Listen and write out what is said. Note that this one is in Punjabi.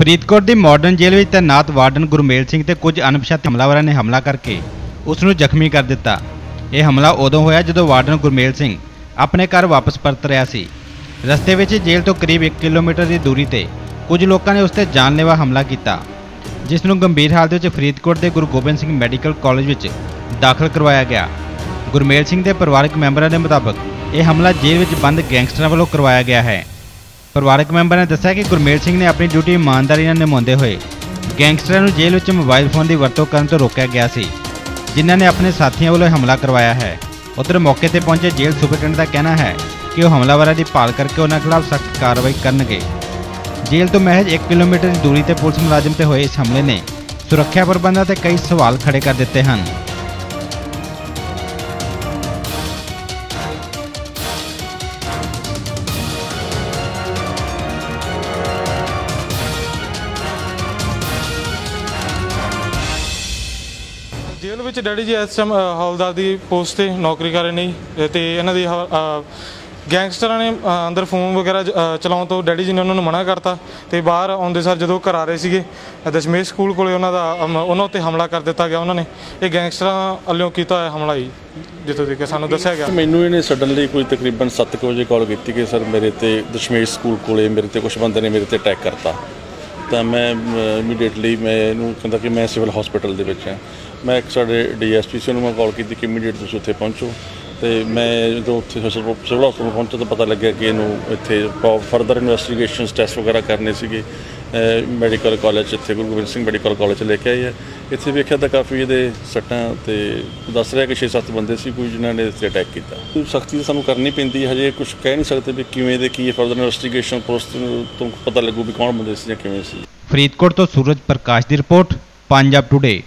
ਫਰੀਦਕੋਟ ਦੀ ਮਾਡਰਨ ਜੇਲ੍ਹ ਵਿੱਚ ਤੈਨਾਤ ਵਾਰਡਨ ਗੁਰਮੇਲ ਸਿੰਘ ਤੇ ਕੁਝ ਅਣਪਛਾਤੇ ਹਮਲਾਵਰਾਂ ਨੇ ਹਮਲਾ ਕਰਕੇ ਉਸ ਨੂੰ ਜ਼ਖਮੀ ਕਰ ਦਿੱਤਾ। ਇਹ ਹਮਲਾ ਉਦੋਂ ਹੋਇਆ ਜਦੋਂ ਵਾਰਡਨ ਗੁਰਮੇਲ ਸਿੰਘ ਆਪਣੇ ਘਰ ਵਾਪਸ ਪਰਤ ਰਿਹਾ ਸੀ। ਰਸਤੇ ਵਿੱਚ ਜੇਲ੍ਹ ਤੋਂ ਕਰੀਬ 1 ਕਿਲੋਮੀਟਰ ਦੀ ਦੂਰੀ ਤੇ ਕੁਝ ਲੋਕਾਂ ਨੇ ਉਸ ਤੇ ਜਾਨਲੇਵਾ ਹਮਲਾ ਕੀਤਾ, ਜਿਸ ਨੂੰ ਗੰਭੀਰ ਹਾਲਤ ਵਿੱਚ ਫਰੀਦਕੋਟ ਦੇ ਗੁਰੂ ਗੋਬਿੰਦ ਸਿੰਘ ਮੈਡੀਕਲ ਕਾਲਜ ਵਿੱਚ ਦਾਖਲ ਕਰਵਾਇਆ ਗਿਆ। ਗੁਰਮੇਲ ਸਿੰਘ ਦੇ ਪਰਿਵਾਰਕ ਮੈਂਬਰਾਂ ਦੇ ਮੁਤਾਬਕ ਇਹ ਹਮਲਾ ਜੇਲ੍ਹ ਵਿੱਚ ਬੰਦ ਗੈਂਗਸਟਰਾਂ ਵੱਲੋਂ ਕਰਵਾਇਆ ਗਿਆ ਹੈ। ਪਰਿਵਾਰਕ ਮੈਂਬਰ ਨੇ ਦੱਸਿਆ ਕਿ ਗੁਰਮੇਲ ਸਿੰਘ ਨੇ ਆਪਣੀ ਡਿਊਟੀ ਇਮਾਨਦਾਰੀ ਨਾਲ ਨਿਭਾਉਂਦੇ ਹੋਏ ਗੈਂਗਸਟਰਾਂ ਨੂੰ ਜੇਲ੍ਹ ਵਿੱਚ ਮੋਬਾਈਲ ਫੋਨ ਦੀ ਵਰਤੋਂ ਕਰਨ ਤੋਂ ਰੋਕਿਆ ਗਿਆ ਸੀ, ਜਿਨ੍ਹਾਂ ਨੇ ਆਪਣੇ ਸਾਥੀਆਂ ਵੱਲੋਂ ਹਮਲਾ ਕਰਵਾਇਆ ਹੈ। ਉਧਰ ਮੌਕੇ ਤੇ ਪਹੁੰਚੇ ਜੇਲ੍ਹ ਸੁਪਰਡੈਂਟ ਦਾ ਕਹਿਣਾ ਹੈ ਕਿ ਉਹ ਹਮਲਾਵਰਾਂ ਦੀ ਭਾਲ ਕਰਕੇ ਉਹਨਾਂ ਖਿਲਾਫ ਸਖਤ ਕਾਰਵਾਈ ਕਰਨਗੇ। ਜੇਲ੍ਹ ਤੋਂ ਮਹਿਜ 1 ਕਿਲੋਮੀਟਰ ਦੀ ਦੂਰੀ ਤੇ ਪੁਲਿਸ ਮੁਲਾਜ਼ਮ ਤੇ ਹੋਏ ਇਸ ਹਮਲੇ ਨੇ ਸੁਰੱਖਿਆ ਪ੍ਰਬੰਧਾਂ ਤੇ ਕਈ ਸਵਾਲ ਖੜੇ ਕਰ ਦਿੱਤੇ ਹਨ। ਜੇਲ੍ਹ ਵਿੱਚ ਡੈਡੀ ਜੀ ਐਸਐਮ ਹੌਲਦਾਰ ਦੀ ਪੋਸਟ ਤੇ ਨੌਕਰੀ ਕਰ ਰਹੇ ਨੇ ਜੀ। ਤੇ ਇਹਨਾਂ ਦੀ ਹ- ਗੈਂਗਸਟਰਾਂ ਨੇ ਅੰਦਰ ਫੋਨ ਵਗੈਰਾ ਚਲਾਉਣ ਤੋਂ ਡੈਡੀ ਜੀ ਨੇ ਉਹਨਾਂ ਨੂੰ ਮਨਾ ਕਰਤਾ। ਤੇ ਬਾਹਰ ਆਉਂਦੇ ਸਰ ਜਦੋਂ ਘਰ ਆ ਰਹੇ ਸੀਗੇ ਦਸ਼ਮੇਸ਼ ਸਕੂਲ ਕੋਲੇ ਉਹਨਾਂ ਦਾ ਉਹਨਾਂ ਉੱਤੇ ਹਮਲਾ ਕਰ ਦਿੱਤਾ ਗਿਆ ਉਹਨਾਂ ਨੇ। ਇਹ ਗੈਂਗਸਟਰਾਂ ਵੱਲੋਂ ਕੀਤਾ ਹੋਇਆ ਹਮਲਾ ਹੀ ਜਿੱਥੋਂ ਤੱਕ ਸਾਨੂੰ ਦੱਸਿਆ ਗਿਆ। ਮੈਨੂੰ ਇਹਨੇ ਸਡਨਲੀ ਕੋਈ ਤਕਰੀਬਨ 7 ਕੁ ਵਜੇ ਕਾਲ ਕੀਤੀ ਕਿ ਸਰ ਮੇਰੇ ਤੇ ਦਸ਼ਮੇਸ਼ ਸਕੂਲ ਕੋਲੇ ਮੇਰੇ ਤੇ ਕੁਝ ਬੰਦੇ ਨੇ ਮੇਰੇ ਤੇ ਅਟੈਕ ਕਰਤਾ। ਤਾਂ ਮੈਂ ਇਮੀਡੀਏਟਲੀ ਮੈਂ ਇਹਨੂੰ ਕਹਿੰਦਾ ਕਿ ਮੈਂ ਸਿਵਲ ਹਸਪੀਟਲ ਦੇ ਵਿੱਚ ਹਾਂ। ਮੈਂ ਇੱਕ ਸਾਡੇ ਡੀਐਸਪੀ ਸੀ ਨੂੰ ਮੈਂ ਕਾਲ ਕੀਤੀ ਕਿ ਇਮੀਡੀਏਟ ਤੁਸੀਂ ਉੱਥੇ ਪਹੁੰਚੋ। ਤੇ ਮੈਂ ਜਦੋਂ ਉੱਥੇ ਸਿਵਲ ਹਸਪੀਟਲ ਪਹੁੰਚਿਆ ਤਾਂ ਪਤਾ ਲੱਗਿਆ ਕਿ ਇਹਨੂੰ ਇੱਥੇ ਫਰਦਰ ਇਨਵੈਸਟੀਗੇਸ਼ਨਸ ਟੈਸਟ ਵਗੈਰਾ ਕਰਨੇ ਸੀਗੇ। ਮੈਡੀਕਲ ਕਾਲਜ ਇੱਥੇ ਗੁਰੂ ਗੋਬਿੰਦ ਸਿੰਘ ਮੈਡੀਕਲ ਕਾਲਜ 'ਚ ਲੈ ਕੇ ਆਏ ਆ। ਇੱਥੇ ਵੇਖਿਆ ਤਾਂ ਕਾਫੀ ਇਹਦੇ ਸੱਟਾਂ ਤੇ ਦੱਸ ਰਿਹਾ ਕਿ 6-7 ਬੰਦੇ ਸੀ ਕੋਈ ਜਿਨ੍ਹਾਂ ਨੇ ਇੱਥੇ ਅਟੈਕ ਕੀਤਾ। ਸਖਤੀ ਤਾਂ ਸਾਨੂੰ ਕਰਨੀ ਪੈਂਦੀ ਹਜੇ ਕੁਝ ਕਹਿ ਨਹੀਂ ਸਕਦੇ ਵੀ ਕਿਵੇਂ ਦੇ ਕੀ ਫਰਦਰ ਇਨਵੈਸਟੀਗੇਸ਼ਨ ਪੋਸਟ ਤੋਂ ਪਤਾ ਲੱਗੂ ਵੀ ਕੌਣ ਬੰਦੇ ਸੀ ਜਾਂ ਕਿਵੇਂ ਸੀ। ਫਰੀਦਕੋਟ ਤੋਂ ਸੂਰਜ ਪ੍ਰਕਾਸ਼ ਦੀ ਰਿਪੋਰਟ, ਪੰਜਾਬ ਟੁਡੇ